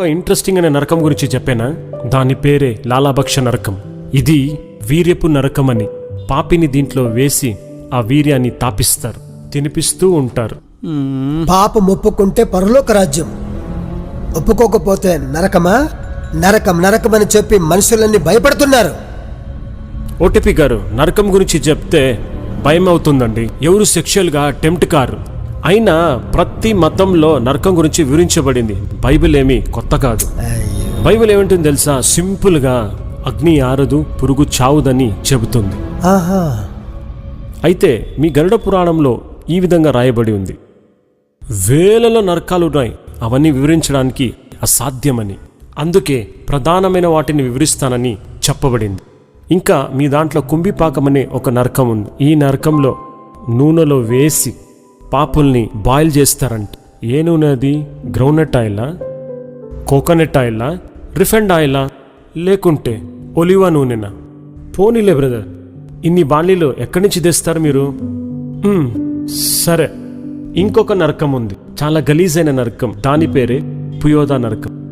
ఒక ఇంట్రెస్టింగ్ అనే నరకం గురించి చెప్పానా? దాని పేరే లాలాభక్ష నరకం. ఇది వీర్యపు నరకం అని పాపిని దీంట్లో వేసి ఆ వీర్యాన్ని తాపిస్తారు తినిపిస్తూ ఉంటారు. పాపం ఒప్పుకుంటే పరలోక రాజ్యం. ఒప్పుకోకపోతే నరకమా? నరకం నరకమని చెప్పి మనుషులన్నీ భయపడుతున్నారు. ఓటీపీ గారు నరకం గురించి చెప్తే భయం అవుతుందండి ఎవరు సెక్షువల్గా టెంప్ట్ కారు? అయినా ప్రతి మతంలో నరకం గురించి వివరించబడింది. బైబిల్ ఏమీ కొత్త కాదు. బైబిల్ ఏమంటుంది తెలుసా? సింపుల్గా అగ్ని ఆరదు పురుగు చావుదని చెబుతుంది. ఆహా. అయితే మీ గరుడ పురాణంలో ఈ విధంగా రాయబడి ఉంది. వేలలో నరకాలు ఉన్నాయి. అవన్నీ వివరించడానికి అసాధ్యమని. అందుకే ప్రధానమైన వాటిని వివరిస్తానని చెప్పబడింది. ఇంకా మీ దాంట్లో కుంభిపాకం అనే ఒక నరకం ఉంది. ఈ నరకంలో నూనెలో వేసి పాపుల్ని బాయిల్ చేస్తారంట. ఏ నూనె అది? గ్రౌండ్నట్ ఆయిలా? కోకోనట్ ఆయిలా? రిఫైండ్ ఆయిలా? లేకుంటే ఒలివా నూనెనా? పోనీలే బ్రదర్. ఇన్ని బాణీలు ఎక్కడి నుంచి తెస్తారు మీరు? సరే. ఇంకొక నరకం ఉంది. చాలా గలీజైన నరకం. దాని పేరే పుయోదా నరకం.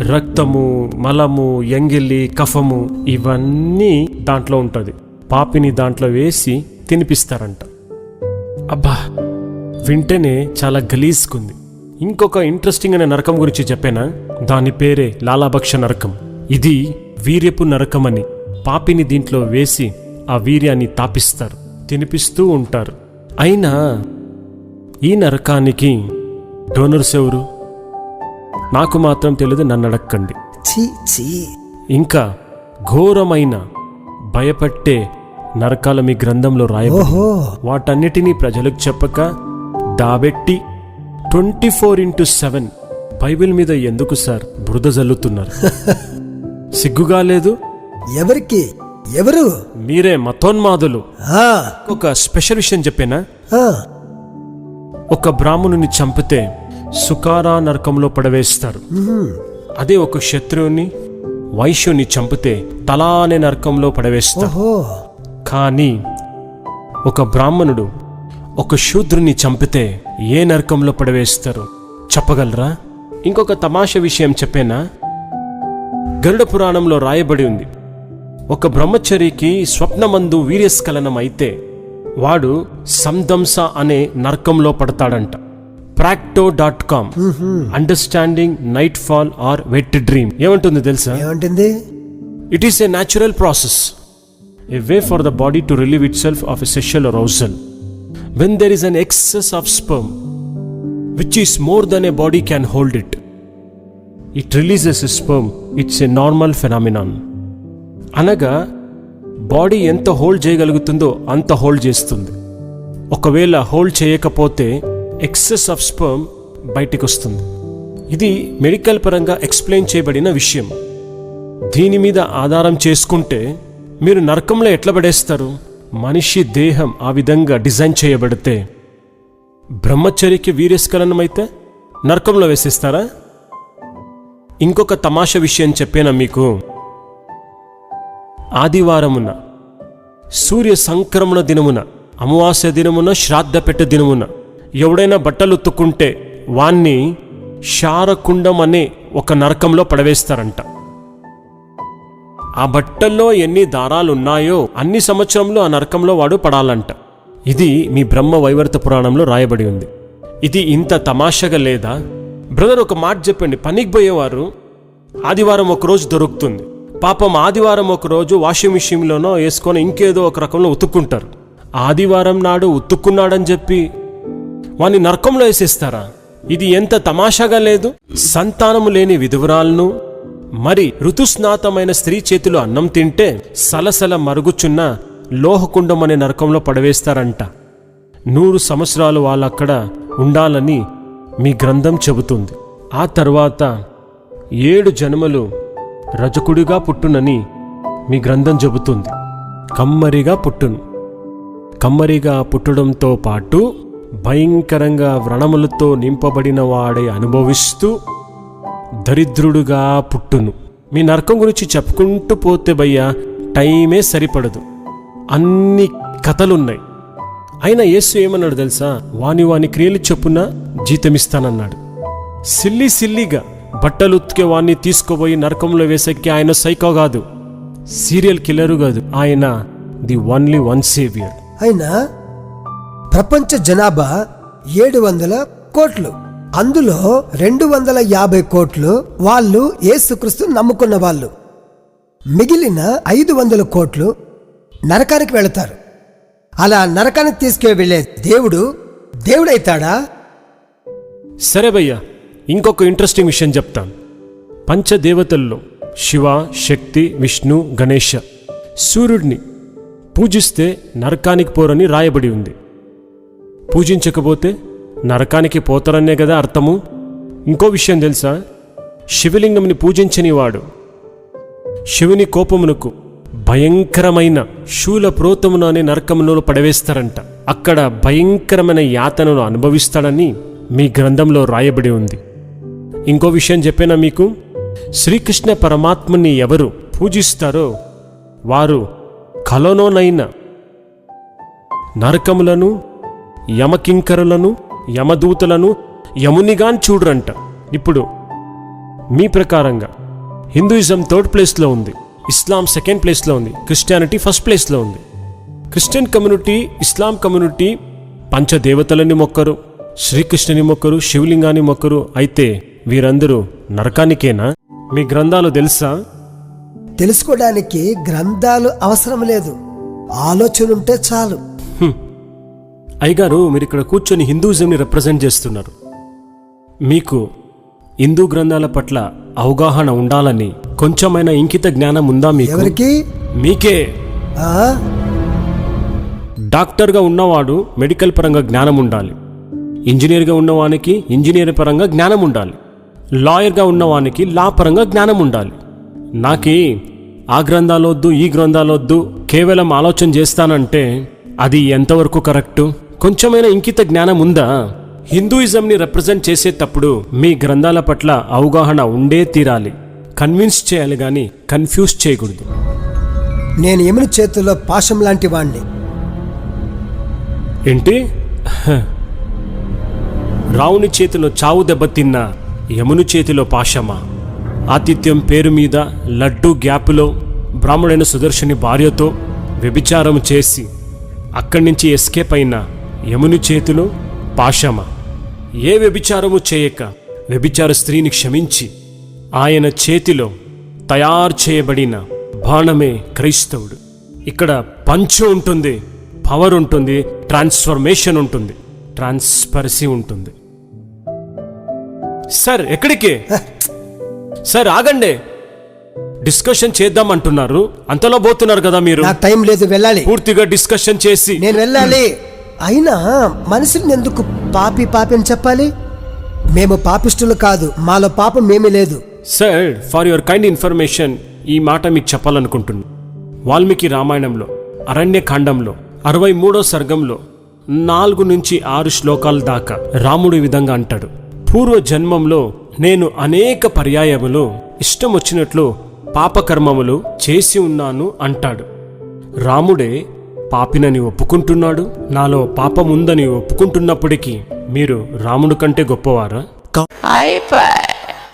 రక్తము మలము ఎంగిల్లి కఫము ఇవన్నీ దాంట్లో ఉంటుంది. పాపిని దాంట్లో వేసి తినిపిస్తారంట. అబ్బా! వింటేనే చాలా గలీజ్కుంది. ఇంకొక ఇంట్రెస్టింగ్ అనే నరకం గురించి చెప్పానా? దాని పేరే లాలాభక్ష నరకం. ఇది వీర్యపు నరకం అని పాపిని దీంట్లో వేసి ఆ వీర్యాన్ని తాపిస్తారు. తినిపిస్తూ ఉంటారు. అయినా ఈ నరకానికి డోనర్స్ ఎవరు? నాకు మాత్రం తెలియదు నన్ను అడక్కండి. ఇంకా ఘోరమైన భయపట్టే నరకాల మీ గ్రంథంలో ఓహో. వాటన్నిటినీ ప్రజలకు చెప్పక దాబెట్టి twenty four into seven Bible మీద ఎందుకు సార్ బురద జల్లుతున్నారు? సిగ్గుగా లేదు? ఎవరికి? ఎవరు? మీరే మతోన్మాదులు. ఒక స్పెషల్ విషయం చెప్పేనా? ఒక బ్రాహ్మణుని చంపితే సుకారా నరకంలో పడవేస్తారు. అదే ఒక శత్రువుని వైశ్యుని చంపితే తలా అనే నరకంలో పడవేస్తారు. కానీ ఒక బ్రాహ్మణుడు ఒక శూద్రుని చంపితే ఏ నరకంలో పడవేస్తారు చెప్పగలరా? ఇంకొక తమాషా విషయం చెప్పేనా? గరుడ పురాణంలో రాయబడి ఉంది. ఒక బ్రహ్మచరికి స్వప్నమందు వీర్యస్ఖలనం అయితే వాడు సందంస అనే నరకంలో పడతాడంట. Practo dot com. Understanding nightfall or wet dream. ఏమంటుంది తెలుసా? ఏమంటుంది? It is a natural process, a way for the body to relieve itself of a sexual arousal. When there is an excess of sperm, which is more than a body can hold it, it releases sperm sperm. It's a normal phenomenon. అనగా body ఎంత hold చేయగలుగుతుందో అంత hold చేస్తుంది ఒకవేళ hold చేయకపోతే excess of sperm బయటికి వస్తుంది ఇది మెడికల్ పరంగా ఎక్స్ప్లెయిన్ చేయబడిన విషయం దీని మీద ఆధారం చేసుకుంటే మీరు నరకంలో ఎట్లా పడేస్తారు మనిషి దేహం ఆ విధంగా డిజైన్ చేయబడితే బ్రహ్మచర్యకి వీరేస్కలనమైతే నరకంలో వేసేస్తారా? ఇంకొక తమాషా విషయం చెప్పానా మీకు? ఆదివారమున సూర్య సంక్రమణ దినమున అమావాస్య దినమున శ్రాద్ధపెట్ట దినమున ఎవడైనా బట్టలు ఉత్తుకుంటే వాణ్ణి శారకుండం అనే ఒక నరకంలో పడవేస్తారంట. ఆ బట్టల్లో ఎన్ని దారాలు ఉన్నాయో అన్ని సంవత్సరంలో ఆ నరకంలో వాడు పడాలంట. ఇది మీ బ్రహ్మ వైవర్త పురాణంలో రాయబడి ఉంది. ఇది ఇంత తమాషగా లేదా? బ్రదర్ ఒక మాట చెప్పండి. పనికి పోయేవారు ఆదివారం ఒకరోజు దొరుకుతుంది. పాపం ఆదివారం ఒకరోజు వాషింగ్ మిషన్లోనో వేసుకొని ఇంకేదో ఒక రకంలో ఉతుక్కుంటారు. ఆదివారం నాడు ఉతుక్కున్నాడని చెప్పి వాని నరకంలో వేసేస్తారా? ఇది ఎంత తమాషాగా లేదు? సంతానము లేని విధువురాలను మరి ఋతుస్నాతమైన స్త్రీ చేతిలో అన్నం తింటే సలసల మరుగుచున్న లోహకుండం అనే నరకంలో పడవేస్తారంట. నూరు సంవత్సరాలు వాళ్ళక్కడ ఉండాలని మీ గ్రంథం చెబుతుంది. ఆ తర్వాత ఏడు జన్మలు రజకుడిగా పుట్టునని మీ గ్రంథం చెబుతుంది. కమ్మరిగా పుట్టును. కమ్మరిగా పుట్టడంతో పాటు భయంకరంగా వ్రణములతో నింపబడిన వాడే అనుభవిస్తూ దరిద్రుడుగా పుట్టును. మీ నరకం గురించి చెప్పుకుంటూ పోతే భయ్యా టైమే సరిపడదు. అన్ని కథలున్నాయి. అయినా యేసు ఏమన్నాడు తెలుసా? వాని వాని క్రియలు చొప్పున జీతమిస్తానన్నాడు. సిల్లి సిల్లిగా బట్టలు ఉతికే వాణ్ణి తీసుకుపోయి నరకంలో వేసెక్కి ఆయన సైకో కాదు. సీరియల్ కిల్లరు కాదు. ఆయన ది ఓన్లీ వన్ సేవియర్. అయినా ప్రపంచ జనాభా ఏడు వందల కోట్లు. అందులో రెండు వందల యాభై కోట్లు వాళ్ళు ఏసుక్రీస్తు నమ్ముకున్న వాళ్ళు. మిగిలిన ఐదు వందల కోట్లు నరకానికి వెళతారు. అలా నరకానికి తీసుకు వెళ్ళే దేవుడు దేవుడైతాడా? సరే భయ్యా ఇంకొక ఇంట్రెస్టింగ్ విషయం చెప్తాను పంచదేవతల్లో శివ శక్తి విష్ణు గణేష సూర్యుడిని పూజిస్తే నరకానికి పోరని రాయబడి ఉంది. పూజించకపోతే నరకానికి పోతారనే కదా అర్థము? ఇంకో విషయం తెలుసా? శివలింగంని పూజించనివాడు శివుని కోపమునకు భయంకరమైన శూల ప్రోతమును అనే పడవేస్తారంట. అక్కడ భయంకరమైన యాతనను అనుభవిస్తాడని మీ గ్రంథంలో రాయబడి ఉంది. ఇంకో విషయం చెప్పేనా మీకు? శ్రీకృష్ణ పరమాత్మని ఎవరు పూజిస్తారో వారు కలలోనైన నరకములను యమకింకరులను యమదూతలను యమునిగాన్ చూడరంట. ఇప్పుడు మీ ప్రకారంగా హిందూయిజం థర్డ్ ప్లేస్లో ఉంది ఇస్లాం సెకండ్ ప్లేస్లో ఉంది క్రిస్టియానిటీ ఫస్ట్ ప్లేస్లో ఉంది. క్రిస్టియన్ కమ్యూనిటీ ఇస్లాం కమ్యూనిటీ పంచదేవతలని మొక్కరు శ్రీకృష్ణుని మొక్కరు శివలింగాన్ని మొక్కరు అయితే వీరందరూ నరకానికేనా? మీ గ్రంథాలు తెలుసా? తెలుసుకోవడానికి గ్రంథాలు అవసరం లేదు. ఆలోచన ఉంటే చాలు. అయ్యగారు మీరు ఇక్కడ కూర్చొని హిందూయిజంని రిప్రజెంట్ చేస్తున్నారు. మీకు హిందూ గ్రంథాల పట్ల అవగాహన ఉండాలని కొంచెమైనా ఇంకిత జ్ఞానం ఉందా మీకు? ఎవరికి? మీకే. డాక్టర్గా ఉన్నవాడు మెడికల్ పరంగా జ్ఞానం ఉండాలి. ఇంజనీర్గా ఉన్నవానికి ఇంజనీర్ పరంగా జ్ఞానం ఉండాలి. లాయర్గా ఉన్నవానికి లా పరంగా జ్ఞానం ఉండాలి. నాకి ఆ గ్రంథాలొద్దు ఈ గ్రంథాలొద్దు కేవలం ఆలోచన చేస్తానంటే అది ఎంతవరకు కరెక్టు? కొంచెమైనా ఇంకిత జ్ఞానం ఉందా? హిందూయిజంని రిప్రజెంట్ చేసేటప్పుడు మీ గ్రంథాల పట్ల అవగాహన ఉండే తీరాలి. కన్విన్స్ చేయాలి కానీ కన్ఫ్యూజ్ చేయకూడదు. నేను యముని చేతుల్లో పాశం లాంటి వాణ్ణి. ఏంటి. రావుని చేతిలో చావు దెబ్బతిన్న యముని చేతిలో పాశమా? ఆతిథ్యం పేరు మీద లడ్డు గ్యాపులో బ్రాహ్మణైన సుదర్శని భార్యతో వ్యభిచారం చేసి అక్కడి నుంచి ఎస్కేప్ అయిన యముని చేతిలో పాశమా. ఏ వ్యభిచారము చేయక వ్యభిచార స్త్రీని క్షమించి ఆయన చేతిలో తయారు చేయబడిన బాణమే క్రైస్తవుడు. ఇక్కడ పంచు ఉంటుంది పవర్ ఉంటుంది ట్రాన్స్ఫర్మేషన్ ఉంటుంది ట్రాన్స్పరసీ ఉంటుంది. సార్ ఎక్కడికి? సార్ ఆగండి. డిస్కషన్ చేద్దాం అంటున్నారు. అంతలో పోతున్నారు కదా మీరు. టైం లేదు వెళ్ళాలి. పూర్తిగా డిస్కషన్ చేసి. నేను వెళ్ళాలి. అయినా మనిషిని ఎందుకు పాపి పాపి అని చెప్పాలి? మేము పాపిస్టులు కాదు మాలో పాపం ఏమీ లేదు. Sir for your kind information ఈ మాట మీకు చెప్పాలనుకుంటున్నాను వాల్మీకి రామాయణంలో అరణ్యకాండంలో అరవై మూడో సర్గంలో నాలుగు నుంచి ఆరు శ్లోకాల దాకా రాముడు విధంగా అంటాడు. పూర్వ జన్మంలో నేను అనేక పర్యాయములు ఇష్టం వచ్చినట్లు పాపకర్మములు చేసి ఉన్నాను అంటాడు. రాముడే పాపినని ఒప్పుకుంటున్నాడు నాలో పాపముందని ఒప్పుకుంటున్నప్పటికీ మీరు రాముడు కంటే గొప్పవారా iPad.